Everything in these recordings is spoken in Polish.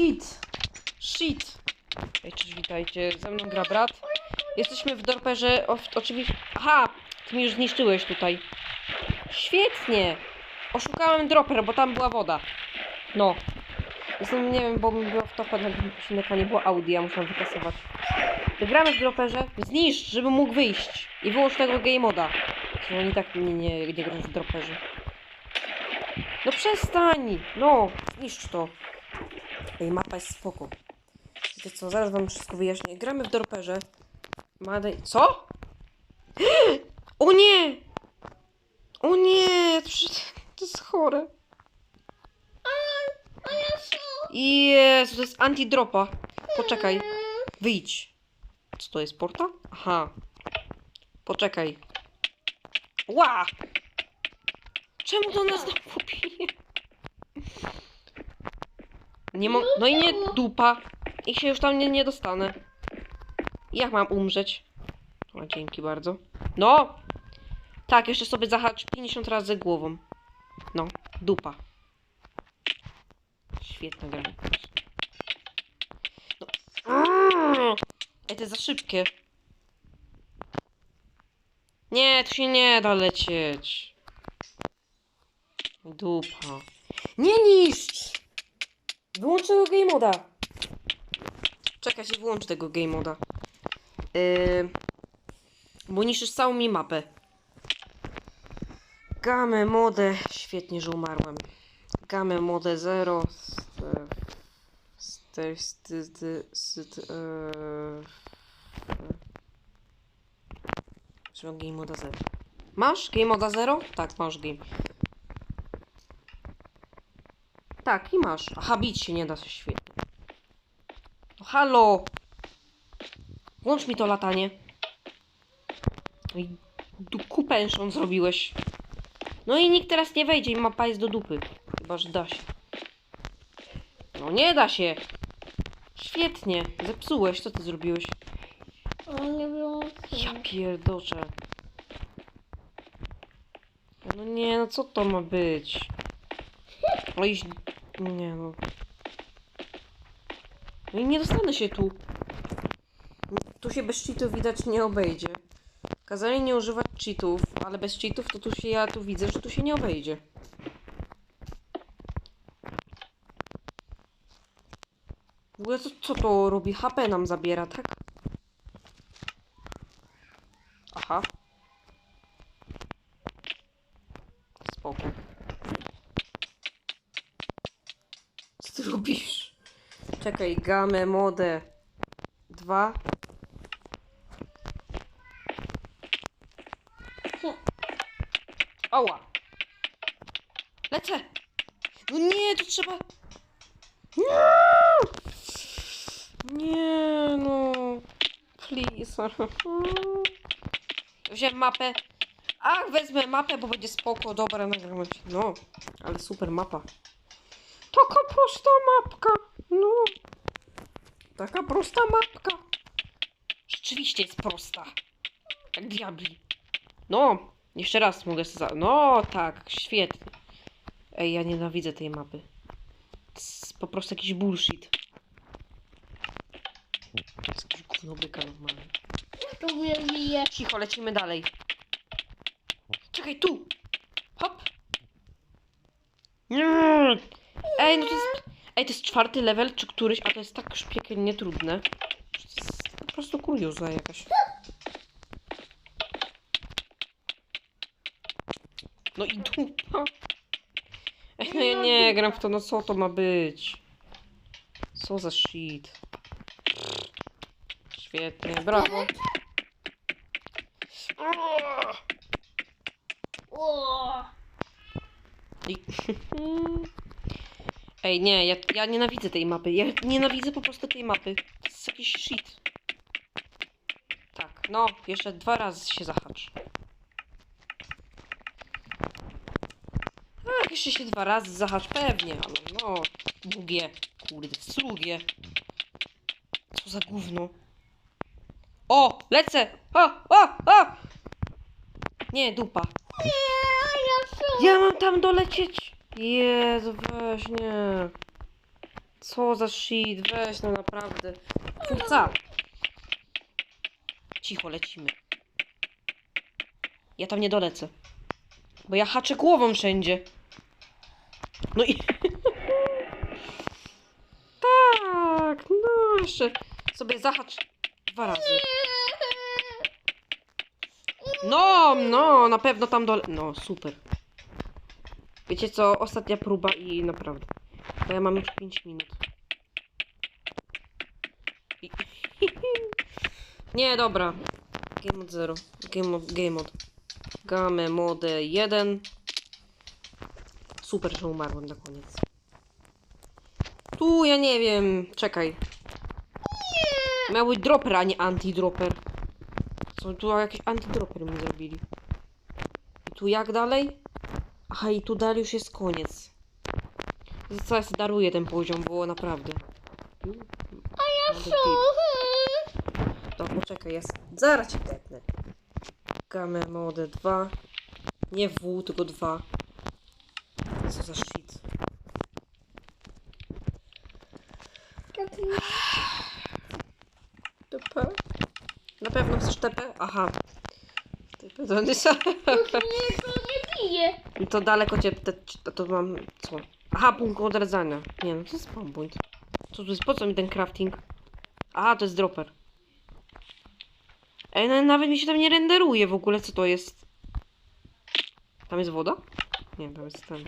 Shit! Shit! Ej, cześć, witajcie. Ze mną gra brat. Jesteśmy w dorperze. O, oczywiście. Aha! Ty mi już zniszczyłeś tutaj. Świetnie! Oszukałem dropper, bo tam była woda. No. Jestem, nie wiem, bo mi było w topę na odcinka nie było Audi, ja muszę wykasować. Wygramy w droperze, zniszcz, żeby mógł wyjść. I wyłącz tego game moda. Że oni tak nie, nie, nie w droperze. No przestań! No, zniszcz to. Ej, mapa jest spoko. Wiecie co, zaraz wam wszystko wyjaśnię. Gramy w dorperze. Madej... Co? O nie! O nie! To jest chore. Jezu, to jest antidropa. Poczekaj. Wyjdź. Co to jest, porta? Aha. Poczekaj. Ła! Czemu to nas bije? Nie mo... No i nie dupa. I się już tam nie, nie dostanę. Jak mam umrzeć? O, dzięki bardzo. No! Tak, jeszcze sobie zahacz 50 razy głową. No, dupa. Świetna gra. No. Ej, to jest za szybkie. Nie, tu się nie da lecieć. Dupa. Nie niszcz! Wyłącz tego game moda. Czekaj, się wyłącz tego game moda. Yy, bo niszczysz całą mi mapę. Game mode. Świetnie, że umarłem. Game mode 0. Trzeba game moda 0. Masz game moda 0? Tak, masz game. Tak, i masz. Aha, bić się nie da, świetnie. No, halo! Włącz mi to latanie. No i kupęszą zrobiłeś. No i nikt teraz nie wejdzie i mapa jest do dupy. Chyba, że da się. No nie da się. Świetnie. Zepsułeś. Co ty zrobiłeś? O. Ja pierdoczę. No nie, no co to ma być? No iść... Nie no. No i nie dostanę się tu. Tu się bez cheatów widać nie obejdzie. Kazali nie używać cheatów, ale bez cheatów to tu się ja tu widzę, że tu się nie obejdzie. W ogóle co, co to robi? HP nam zabiera, tak? Aha. Spoko. Co ty robisz? Czekaj, gamę, modę. Dwa. Ała. Lecę. No nie, to trzeba... Nie, nie no. Please. Wziąłem mapę. Ach, wezmę mapę, bo będzie spoko. Dobra, nagramy. No, ale super mapa. Taka prosta mapka. No. Taka prosta mapka. Rzeczywiście jest prosta. Jak diabli. No, jeszcze raz mogę za... No, tak, świetnie. Ej, ja nienawidzę tej mapy. To jest po prostu jakiś bullshit. To jest jakiś gówno byka normalnie. To mnie bije. Cicho, lecimy dalej. Czekaj, tu! Hop! Nie! Ej, no to jest... Ej, to jest czwarty level, czy któryś, a to jest tak już piekielnie trudne. To jest po prostu kurioza jakaś. No i dupa. Ej, no ja nie gram w to, no co to ma być? Co za shit. Świetnie, brawo. I... Ej, nie, ja, ja nienawidzę tej mapy. Ja nienawidzę po prostu tej mapy. To jest jakiś shit. Tak, no, jeszcze dwa razy się zahacz. Ach, jeszcze się dwa razy zahacz, pewnie, ale no, długie. Kurde, sługie. Co za gówno. O, lecę! O, o, o! Nie, dupa. nie, ja co? Ja mam tam dolecieć. Jezu, weź nie. Co za shit, weź no naprawdę. Kurca. Cicho, lecimy. Ja tam nie dolecę. Bo ja haczę głową wszędzie. No i... tak, no jeszcze sobie zahacz dwa razy. No, no, na pewno tam dole... No, super. Wiecie co, ostatnia próba i naprawdę. Bo ja mam już 5 minut. I... Nie, dobra. Game mode 0. Game mode, game mode. Game mode 1. Super, że umarłem na koniec. Tu ja nie wiem. Czekaj. Miał być dropper, a nie antidropper. Co tu jakiś antidropper mi zrobili. I tu jak dalej? Aha, i tu dalej już jest koniec. Co ja sobie daruję ten poziom, bo naprawdę. A ja Co? To poczekaj, jest. Zaraz ci tepnę. Game mode 2. Nie W, tylko 2. Co za shit. TP? Na pewno chcesz TP? Aha. TP to nie sa- Nie, to daleko cię, te, to, to mam, co? Aha, punkt odradzania. Nie no, to jest spawn point. Co tu jest, po co mi ten crafting? Aha, to jest dropper. Ej, no, nawet mi się tam nie renderuje w ogóle, co to jest. Tam jest woda? Nie, tam jest ten.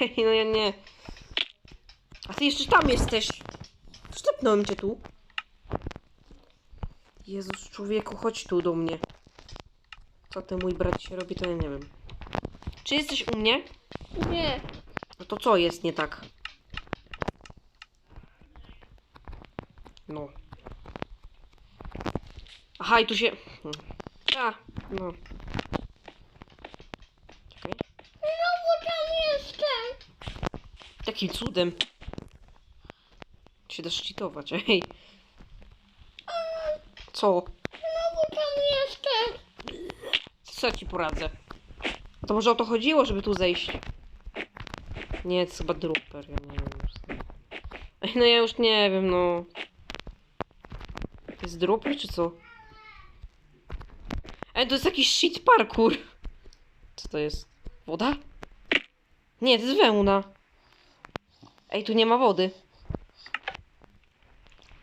Ej, no ja nie. A ty jeszcze tam jesteś. Sztepnąłem cię tu. Jezus, człowieku, chodź tu do mnie. Co ty, mój brat się robi, to ja nie wiem. Czy jesteś u mnie? Nie. No to co jest nie tak? No. Aha, i tu się... Hmm. A, no. Czekaj. No bo tam jestem. Jakim cudem? Się dasz cheatować, ej. Co? No bo tam jestem. Co ci poradzę? To może o to chodziło, żeby tu zejść? Nie, to chyba dropper, ja nie wiem. No ja już nie wiem, no. To jest dropper, czy co? Ej, to jest jakiś shit parkour. Co to jest? Woda? Nie, to jest wełna. Ej, tu nie ma wody.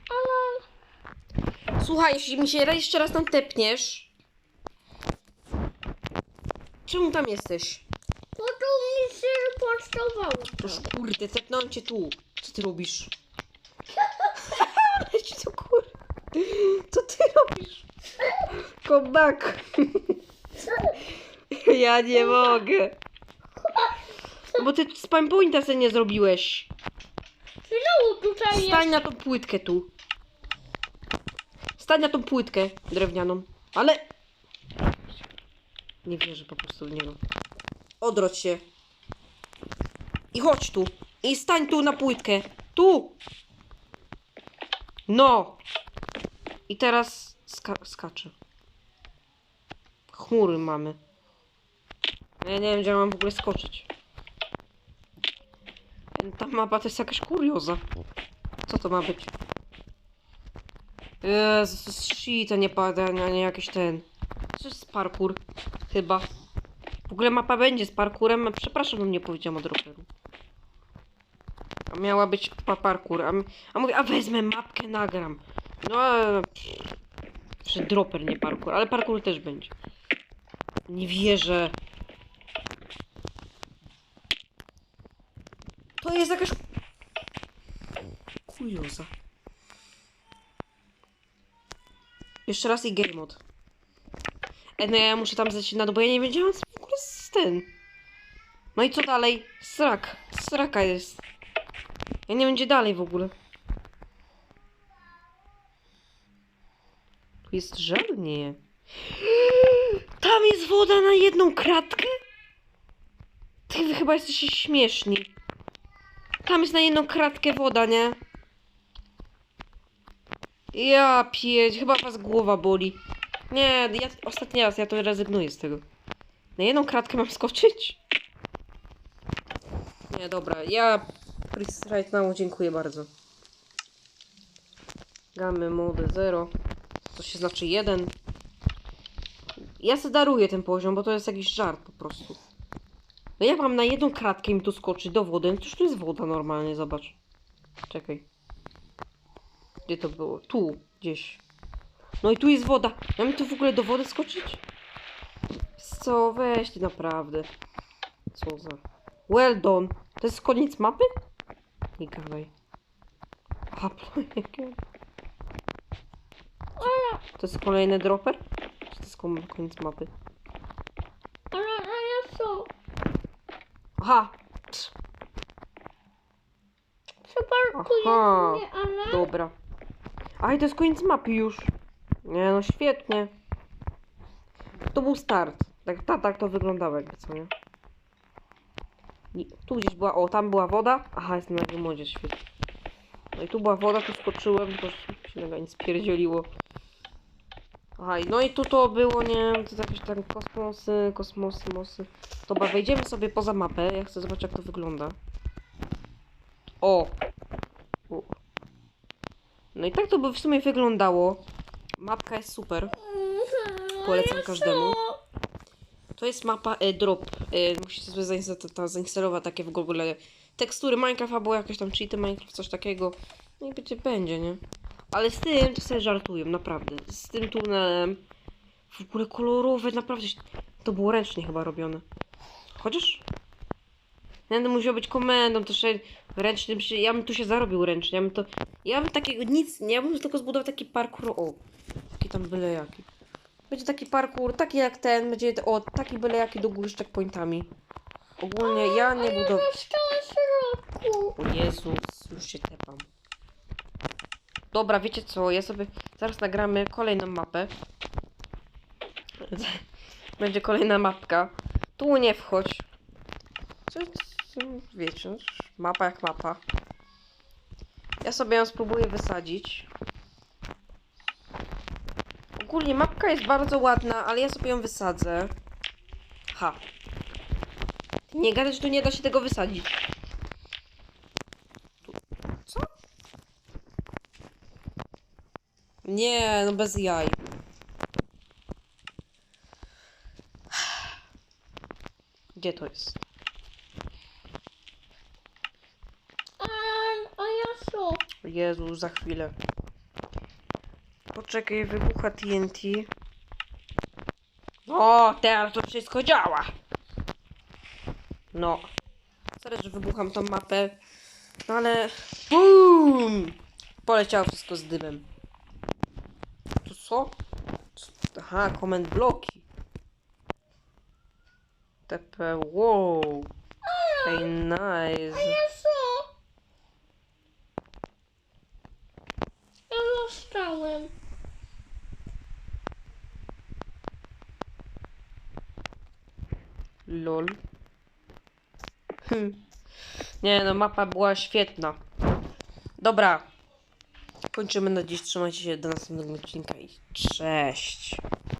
Ale... Słuchaj, jeśli mi się jeszcze raz tam tepniesz... Czemu tam jesteś? Bo to mi się pocztowało. Toż kurde, tepnąłem cię tu. Co ty robisz? Ci to kur... Co ty robisz? Come back. Ja nie mogę. Bo ty spam pointa sobie nie zrobiłeś. Znowu tutaj jest. Stań na tą płytkę tu. Stań na tą płytkę drewnianą. Ale... Nie wierzę po prostu w niego. Odrodź się. I chodź tu. I stań tu na płytkę. Tu! No! I teraz ska skaczę. Chmury mamy. Ja nie wiem, gdzie mam w ogóle skoczyć. Ta mapa to jest jakaś kurioza. Co to ma być? Jezus, shit, a nie pada, a nie jakiś ten. To jest parkour. Chyba. W ogóle mapa będzie z parkurem. Przepraszam, że nie powiedziałam o dropperu. A miała być pa parkour. A, a mówię, a wezmę mapkę, nagram. No. Że dropper, nie parkour. Ale parkour też będzie. Nie wierzę. To jest jakaś... Kurioza. Jeszcze raz i game mode. No ja muszę tam na dół, bo ja nie wiedziałam co w ogóle z ten. No i co dalej? Srak. Sraka jest. Ja nie będzie dalej w ogóle. Tu jest żel? Nie. Tam jest woda na jedną kratkę? Ty wy chyba jesteście śmieszni. Tam jest na jedną kratkę woda, nie? Ja pieć, chyba was głowa boli. Nie, ja ostatni raz, ja to rezygnuję z tego. Na jedną kratkę mam skoczyć? Nie, dobra, ja Chris right now, dziękuję bardzo. Gamy mody 0. To się znaczy 1. Ja se daruję ten poziom, bo to jest jakiś żart po prostu. No jak mam na jedną kratkę mi tu skoczyć do wody? No Toż tu jest woda normalnie, zobacz. Czekaj. Gdzie to było? Tu, gdzieś. No i tu jest woda. Ja mam tu w ogóle do wody skoczyć? Co? Weź ty naprawdę. Co za... Well done. To jest koniec mapy? Nie gadaj. To jest kolejny dropper? Czy to jest koniec mapy? Aha! Przeparkuję Aha. mnie, ale... Dobra. A i to jest koniec mapy już. Nie no, świetnie. To był start. Tak, tak, tak to wyglądało jakby, co nie? I tu gdzieś była, o, tam była woda. Aha, jestem na modzie, świetnie. No i tu była woda, tu skoczyłem, tylko się nagle nie spierdzieliło. Aha, no i tu to było, nie wiem, to jakieś tam kosmosy, kosmosy, mosy. Dobra, wejdziemy sobie poza mapę, ja chcę zobaczyć jak to wygląda. O! o. No i tak to by w sumie wyglądało. Mapka jest super. Mhm, Polecam każdemu. To jest mapa e, drop. E, musicie sobie zainstalować, ta- zainstalować takie w ogóle tekstury Minecraft albo jakieś tam cheaty Minecraft, coś takiego. No i będzie, będzie, nie? Ale z tym to sobie żartuję, naprawdę. Z tym tunelem. W ogóle kolorowe, naprawdę. To było ręcznie chyba robione. Chociaż... Będę musiał być komendą, też ręcznym. Ja bym tu się zarobił ręcznie. Ja bym to... Ja bym takiego nic... nie, Ja bym tylko zbudował taki parkour... O! Taki tam byle jaki. Będzie taki parkour, taki jak ten, będzie o, taki byle jaki do góry z checkpointami. Ogólnie ja nie budow... Zostałem w środku. O Jezus, już się tepam. Dobra, wiecie co, ja sobie zaraz nagramy kolejną mapę. Będzie kolejna mapka. Tu nie wchodź. Co, co, wiecie, mapa jak mapa. Ja sobie ją spróbuję wysadzić. Ogólnie mapka jest bardzo ładna, ale ja sobie ją wysadzę. Ha. Nie gadaj, że tu nie da się tego wysadzić. Co? Nie, no bez jaj. Gdzie to jest? A, a ja co? Jezu, za chwilę. Poczekaj, wybucha TNT. O, teraz to wszystko działa. No. Sorry, że wybucham tą mapę. No ale... BOOM! Poleciało wszystko z dymem. To co? Aha, comment bloki. TP, wow. Ej, nice. A ja co? Ja zostałem. Lol. Hm. Nie no, mapa była świetna. Dobra. Kończymy na dziś. Trzymajcie się do następnego odcinka i cześć.